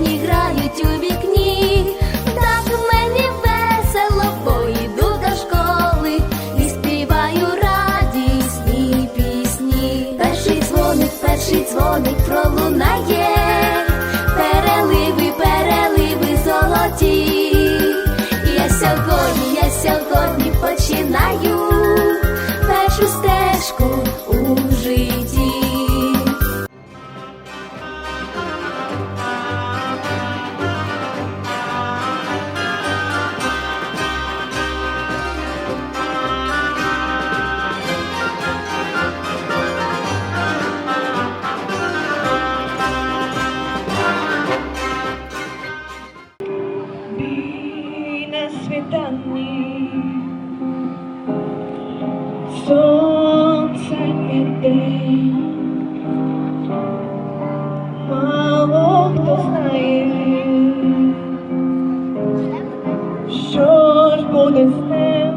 пісні гра. Мало хто знає, що ж буде з ним,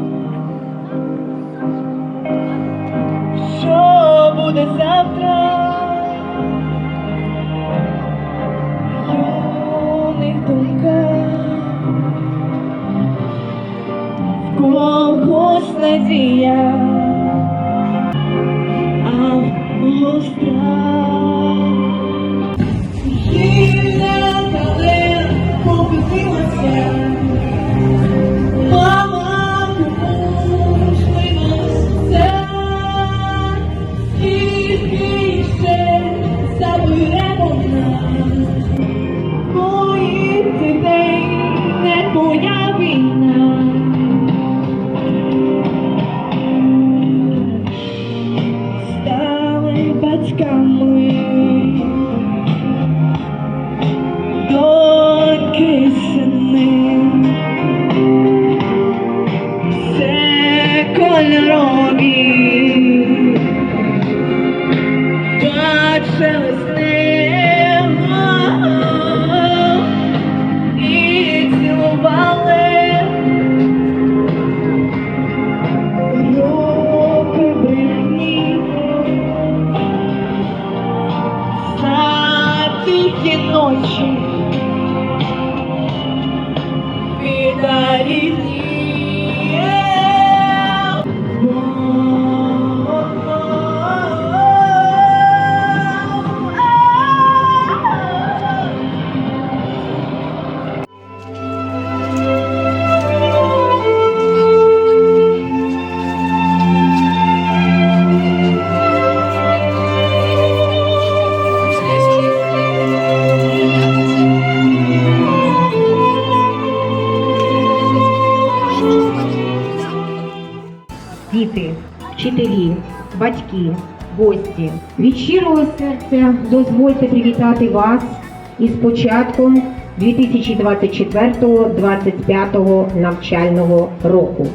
що буде завтра. Юних думках в когось надія, батьки, гості. Від щирого серця дозвольте привітати вас із початком 2024-2025 навчального року.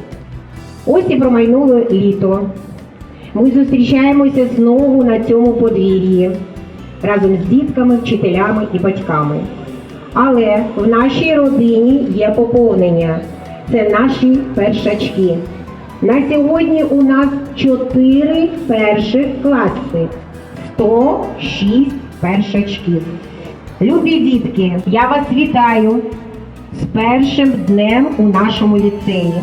Ось і промайнуло літо. Ми зустрічаємося знову на цьому подвір'ї разом з дітками, вчителями і батьками. Але в нашій родині є поповнення. Це наші першачки. На сьогодні у нас 4 перших класи, 106 першачків. Любі дітки, я вас вітаю з першим днем у нашому ліцеї.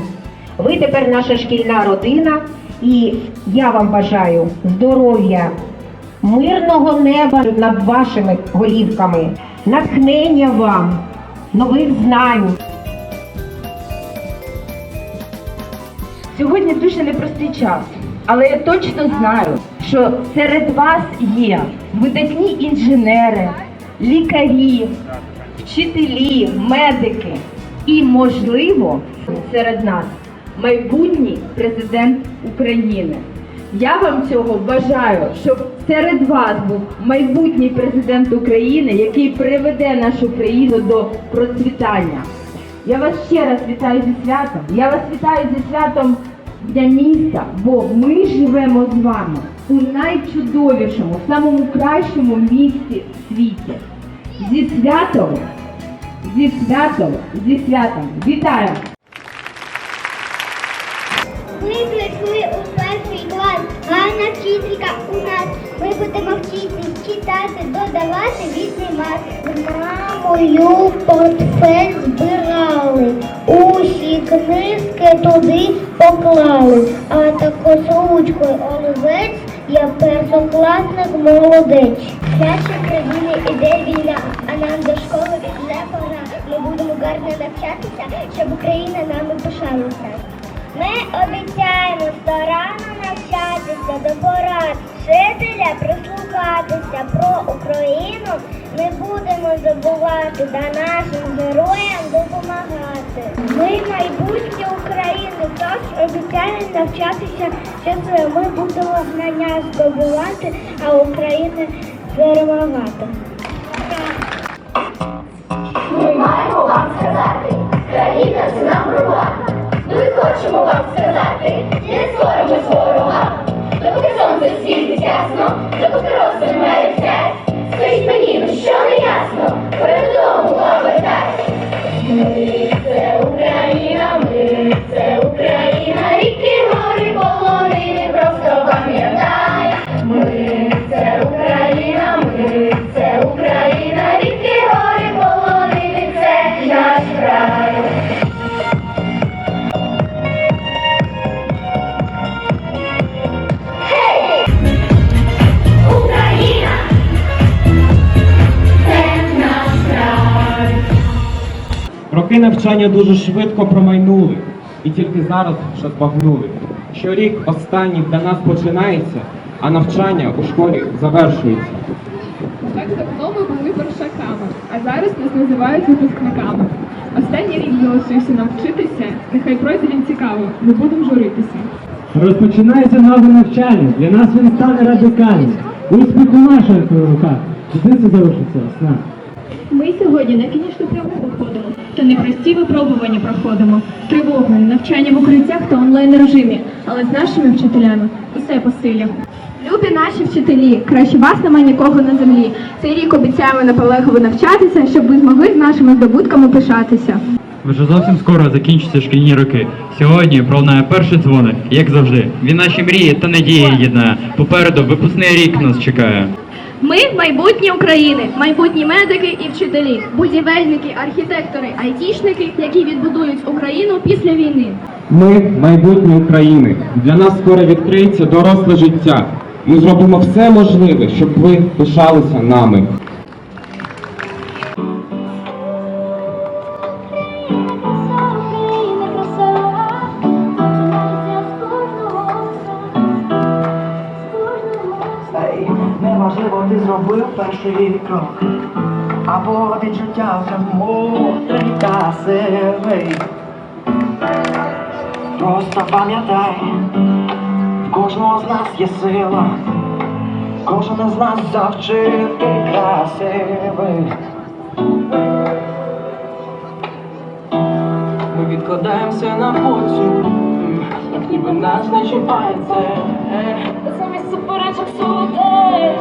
Ви тепер наша шкільна родина, і я вам бажаю здоров'я, мирного неба над вашими голівками, натхнення вам, нових знань. Сьогодні дуже непростий час, але я точно знаю, що серед вас є видатні інженери, лікарі, вчителі, медики і, можливо, серед нас майбутній президент України. Я вам цього бажаю, щоб серед вас був майбутній президент України, який приведе нашу країну до процвітання. Я вас ще раз вітаю зі святом. Я вас вітаю зі святом Дня міста, бо ми живемо з вами у найчудовішому, самому кращому місті в світі. Зі святом, зі святом, зі святом. Вітаю! Ми прийшли у перший клас, гарна вчителька. Ми будемо вчити читати, додавати, віднімати. З мамою портфель збирали, усі книжки туди поклали, а також ручкою олівець я першокласник молодець. В нашій країні іде війна, а нам до школи вже пора. Ми будемо гарно навчатися, щоб Україна нами пишалася. Ми обіцяємо старанно навчатися до порад вчителя, прислухатися про Україну. Не будемо забувати та нашим героям допомагати. Ми майбутнє України, тож обіцяємо навчатися чесно. Ми будемо знання здобувати, а Україна перемагати. Ми маємо вам сказати, країна це нам рука. воювати, не скоро ми з ворогами. Допоки сонце світить ясно, за роси немає цять. Скажіть мені, ну що не ясно, передому повертай. Роки навчання дуже швидко промайнули, і тільки зараз вже збагнули, що рік останній для нас починається, а навчання у школі завершується. Так давно ми були першаками, а зараз нас називають випускниками. Останній рік залишився нам вчитися, нехай пройде він цікаво, не будемо журитися. Розпочинається нове навчання. Для нас він стане радикальним. Успіх у наших руках. Дитинство залишиться нами. Ми сьогодні на фінішну пряму виходимо, та непрості випробування проходимо. Тривога, навчання в укриттях та онлайн режимі, але з нашими вчителями усе по силі. Любі наші вчителі, краще вас нема нікого на землі. Цей рік обіцяємо наполегливо навчатися, щоб ви змогли з нашими здобутками пишатися. Вже зовсім скоро закінчаться шкільні роки. Сьогодні пролунає перший дзвоник, як завжди. Він наші мрії та надії єднає. Попереду випускний рік нас чекає. Ми майбутнє України, майбутні медики і вчителі, будівельники, архітектори, айтішники, які відбудують Україну після війни. Ми майбутнє України. Для нас скоро відкриється доросле життя. Ми зробимо все можливе, щоб ви пишалися нами. Зробив перший крок. Або відчуття вже мудрий та сивий. Просто пам'ятай, кожного з нас є сила, кожен із нас завчити красивий. Ми відкладаємося на потім, ніби нас не чіпає це. Замість суперечок солодей,